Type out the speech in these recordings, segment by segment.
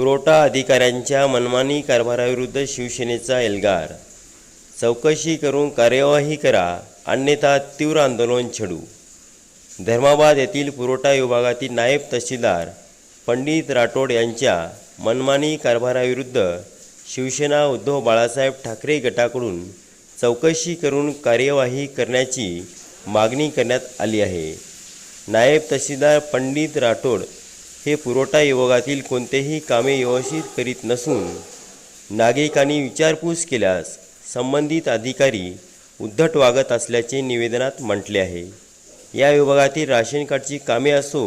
पुरवठा अधिकाऱ्यांच्या मनमानी कारभाराविरुद्ध शिवसेनेचा एल्गार. चौकशी करून कार्यवाही करा अन्यथा तीव्र आंदोलन छेडू. धर्माबाद येथील पुरवठा विभागातील नायब तहसीलदार पंडित राठोड यांच्या मनमानी कारभाराविरुद्ध शिवसेना उद्धव बाळासाहेब ठाकरे गटाकडून चौकशी करून कार्यवाही करण्याची मागणी करण्यात आली आहे. नायब तहसीलदार पंडित राठोड हे पुरवठा विभागातील कोणतेही कामे व्यवस्थित करीत नसून नागरिकांनी विचारपूस केल्यास संबंधित अधिकारी उद्धट वागत असल्याचे निवेदनात म्हटले आहे. या विभागातील राशन कार्डची कामे असो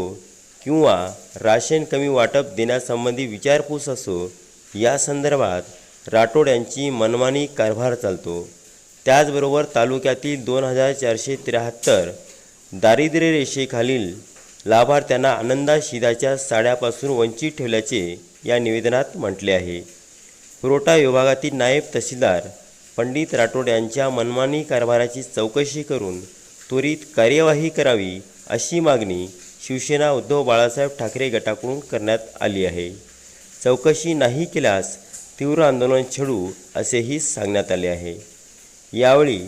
किंवा राशन कमी वाटप देण्यासंबंधी विचारपूस असो या संदर्भात राठोड यांची मनमानी कारभार चालतो. त्याचबरोबर तालुक्यातील दोन हजार चारशे त्र्याहत्तर दारिद्र्य रेषेखालील लाभार्थ्यांना आनंदा शिदाच्या साड्यापासून वंचित ठेवल्याचे या निवेदनात म्हटले आहे. पुरवठा विभागातील नायब तहसीलदार पंडित राठोड यांच्या मनमानी कारभाराची चौकशी करून त्वरित कार्यवाही करावी अशी मागणी शिवसेना उद्धव बाळासाहेब ठाकरे गटाकडून करण्यात आली आहे. चौकशी नाही केल्यास तीव्र आंदोलन छेडू असेही सांगण्यात आले आहे. यावेळी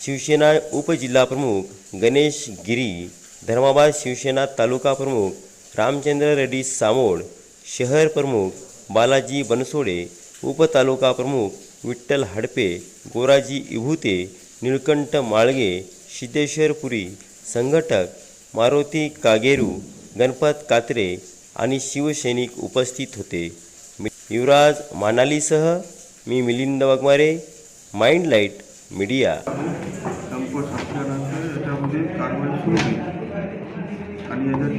शिवसेना उपजिल्हाप्रमुख गणेश गिरी धर्माबाद शिवसेना तालुका प्रमुख रामचंद्र रेड्डी सामोड शहर प्रमुख बालाजी बनसोडे उपतालुका प्रमुख विठ्ठल हडपे गोराजी इभुते निळकंठ माळगे सिद्धेश्वरपुरी संघटक मारुती कागेरू गणपत कात्रे आणि शिवसैनिक उपस्थित होते. युवराज मानालीसह मी Milind Waghmare Mind Light Media संप संपल्यानंतर याच्यामध्ये कारवाई सुरू होईल आणि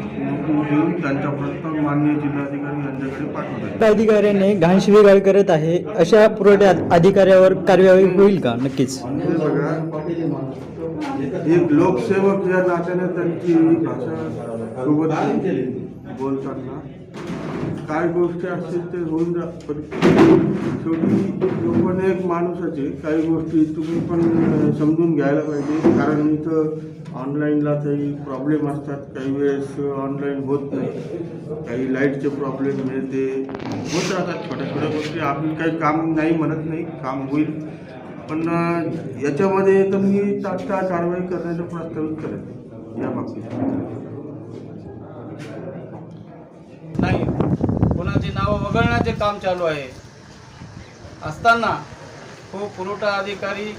देऊन त्यांचा प्रस्ताव जिल्हाधिकारी यांच्याकडे पाठवतात. करत आहे. अशा पुरवठ्या अधिकाऱ्यावर कार्यवाही होईल का? नक्कीच. बघा एक लोकसेवक या नात्याने त्यांची भाषा सोबत बोलताना काय गोष्टी असतील ते होऊन जा. पण शेवटी जो पण एक माणूसच काही गोष्टी तुम्ही पण समजून घ्यायला पाहिजे. कारण इथं ऑनलाईनला काही प्रॉब्लेम असतात. काही वेळेस ऑनलाईन होत नाही. काही लाईटचे प्रॉब्लेम मिळते. होत राहतात छोट्या छोट्या गोष्टी. आम्ही काही काम नाही म्हणत नाही. काम होईल. पण याच्यामध्ये तर मी तात्काळ कारवाई करण्याचं प्रस्तावित करेन या बाबतीत. नाही. कोणाची नावं वगळण्याचे काम चालू आहे. असताना तो पुरवठा अधिकारी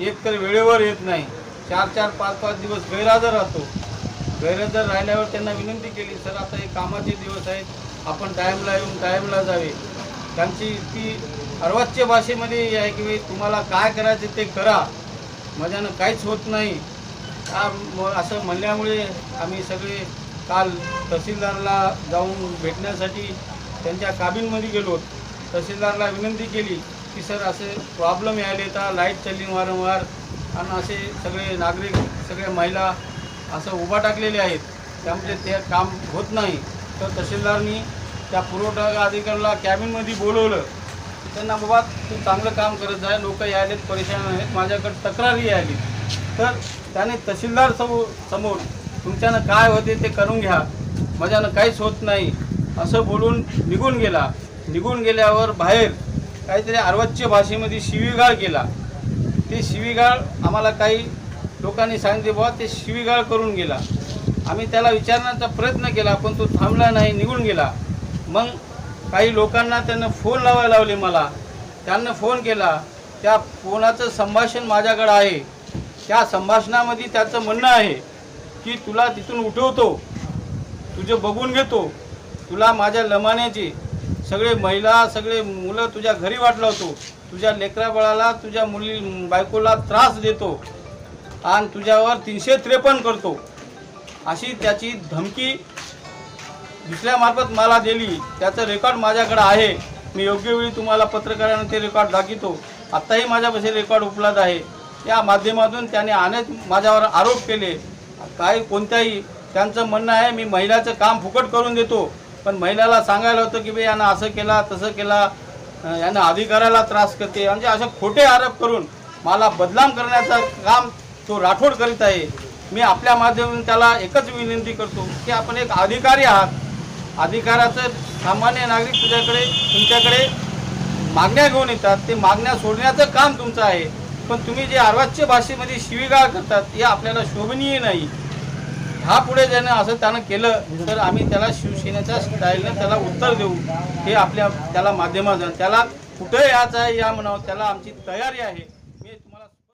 एक तर वेळेवर येत नाही. चार चार पाच पाच दिवस गैरहजर राहतो. गैरहजर राहिल्यावर त्यांना विनंती केली सर आता हे कामाचे दिवस आहेत. आपण टाईमला येऊन टाईमला जावे. त्यांची ती अर्वाच्य भाषेमध्ये आहे की बी तुम्हाला काय करायचे ते करा. माझ्यानं काहीच होत नाही. असं म्हणल्यामुळे आम्ही सगळे काल तहसीलदारला जाऊन भेटण्यासाठी त्यांच्या काबिनमध्ये गेलो. तहसीलदारला विनंती केली की सर असे प्रॉब्लेम यायले तर लाइट चालली वारंवार. आणि असे सगळे नागरिक सगळ्या महिला असं उभा टाकलेले आहेत. त्यामुळे ते काम होत नाही. तर तहसीलदारनी त्या पुरवठा अधिकाऱ्याला कॅबिनमध्ये बोलवलं. त्यांना बाबा तू चांगलं काम करत जाय लोक यायलेत परेशान आहेत. माझ्याकडे तक्रारी आली तर त्याने तहसीलदार समोर समोर तुमच्यानं काय होते ते करून घ्या. माझ्यानं काहीच होत नाही. असं बोलून निघून गेला. निघून गेल्यावर बाहेर काहीतरी अर्वाच्य भाषेमध्ये शिवीगाळ केला. ते शिवीगाळ आम्हाला काही लोकांनी सांगितले बाबा ते शिवीगाळ करून गेला. आम्ही त्याला विचारण्याचा प्रयत्न केला पण तो थांबला नाही निघून गेला. मग काही लोकांना त्यानं फोन लावायला लावले मला. त्यांना फोन केला त्या फोनाचं संभाषण माझ्याकडं आहे. त्या संभाषणामध्ये त्याचं म्हणणं आहे. की तुला तिथून उठवतो. तुझे बघून घेतो. तुला माझ्या लमान्याची सगळे महिला सगळे मुलं तुझ्या घरी वाटलावतो तुझ्या लेकराबळाला तुझ्या मुली बायकोला त्रास देतो. आणि तुझ्यावर तीनशे त्रेपन्न करतो. अशी त्याची धमकी दुसऱ्यामार्फत मला दिली. त्याचं रेकॉर्ड माझ्याकडे आहे. मी योग्य वेळी तुम्हाला पत्रकारांना ते रेकॉर्ड दाखवतो. आत्ताही माझ्यापाशी रेकॉर्ड उपलब्ध आहे. या माध्यमातून त्याने अनेक माझ्यावर आरोप केले. काही कोणत्याही त्यांचं म्हणणं आहे मी महिलाचं काम फुकट करून देतो. पण महिलाला सांगायला होतं की बे यानं असं केला तसं केला यानं अधिकाऱ्याला त्रास करते. म्हणजे असे खोटे आरोप करून मला बदनाम करण्याचं काम तो राठोड करीत आहे. मी आपल्या माध्यमातून त्याला एकच विनंती करतो की आपण एक अधिकारी आहात. अधिकाराचं सामान्य नागरिक तुझ्याकडे तुमच्याकडे मागण्या घेऊन येतात. ते मागण्या सोडण्याचं काम तुमचं आहे. पण तुम्ही जे अर्वाच्य भाषेमध्ये शिवीगाळ करतात हे आपल्याला शोभनीय नाही. हा पुढे ज्यानं असं त्यानं केलं तर आम्ही त्याला शिवसेनेच्या स्टाईलनं त्याला उत्तर देऊ. हे आपल्या त्याला माध्यमात त्याला कुठं यायचं आहे या म्हणावं त्याला आमची तयारी आहे.